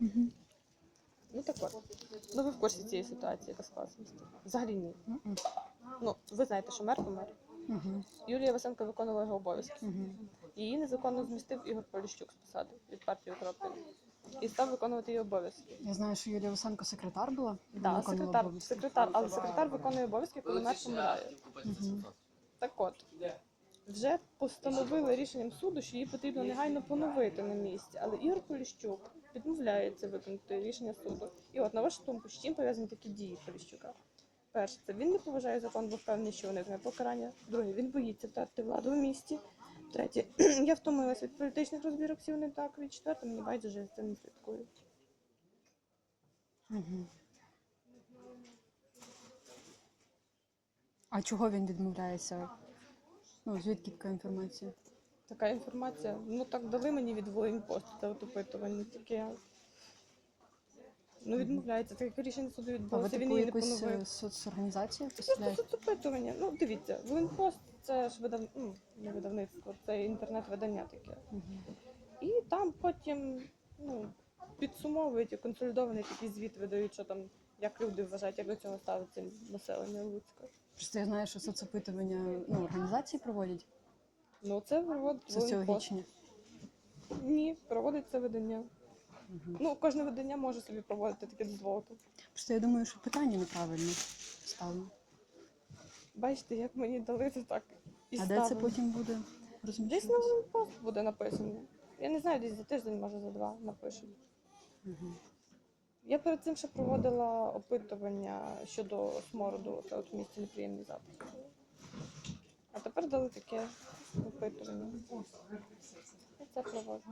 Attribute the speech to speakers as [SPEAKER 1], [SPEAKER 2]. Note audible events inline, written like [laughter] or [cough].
[SPEAKER 1] Мгм.
[SPEAKER 2] Ну так от. Ну ви в курсі цієї ситуації, яка склалася? Взагалі ні.
[SPEAKER 1] Мгм.
[SPEAKER 2] Ну, ви знаєте, що мер помер.
[SPEAKER 1] Мгм.
[SPEAKER 2] Юлія Васенко виконувала його обов'язки.
[SPEAKER 1] Мгм.
[SPEAKER 2] Її незаконно змістив Ігор Поліщук з посади від партії Укроптин. І став виконувати її обов'язки.
[SPEAKER 1] Я знаю, що Юлія Васенко секретар була.
[SPEAKER 2] Так,
[SPEAKER 1] виконувала
[SPEAKER 2] секретар,
[SPEAKER 1] обов'язки.
[SPEAKER 2] секретар, але секретар виконує обов'язки, коли мер помирає.
[SPEAKER 1] Мгм.
[SPEAKER 2] Так от, вже постановили рішенням суду, що її потрібно негайно поновити на місці. Але Ігор Поліщук відмовляється виконати рішення суду. І от на вашу думку, з чим пов'язані такі дії Поліщука? Перше, це він не поважає закон, бо впевнений, що уникне покарання. Друге, він боїться втратити владу в місті. Третє, [clears throat] я втомилась від політичних розбірок всі вони так. І четверте, мені байдуже я з цим не слідкую.
[SPEAKER 1] А чого він відмовляється? Ну, звідки така інформація?
[SPEAKER 2] Така інформація. Ну так дали мені від воєнпосту це от опитування. Таке. Ну, відмовляється. Таке рішення суду
[SPEAKER 1] А ви
[SPEAKER 2] відбулося. Він
[SPEAKER 1] таку
[SPEAKER 2] її не
[SPEAKER 1] якусь
[SPEAKER 2] поновив.
[SPEAKER 1] е, соцорганізацію
[SPEAKER 2] Просто
[SPEAKER 1] представляєте?
[SPEAKER 2] соцопитування. Ну, дивіться, воєнпост це ж видав... ну, не видавництво, це інтернет-видання таке.
[SPEAKER 1] Мгм.
[SPEAKER 2] І там потім ну, підсумовують і консолідований такий звіт видають, що там, як люди вважають, як до цього ставиться населення Луцька.
[SPEAKER 1] Просто я знаю, що соцопитування ну, організації проводять
[SPEAKER 2] Ну, це проводить
[SPEAKER 1] соціологічні.
[SPEAKER 2] Ні, проводить це видання.
[SPEAKER 1] Мгм.
[SPEAKER 2] Ну, кожне видання може собі проводити таке дозволити.
[SPEAKER 1] Просто я думаю, що питання неправильно ставлено.
[SPEAKER 2] Бачите, як мені дали, це так і
[SPEAKER 1] А де це потім буде
[SPEAKER 2] Десь на
[SPEAKER 1] розміщуватися?
[SPEAKER 2] воєнпост буде написано. Я не знаю, десь за тиждень, може за два напишуть. Я перед цим ще проводила опитування щодо смороду, це от в місті неприємний запах. А тепер дали таке опитування. І це проводжу.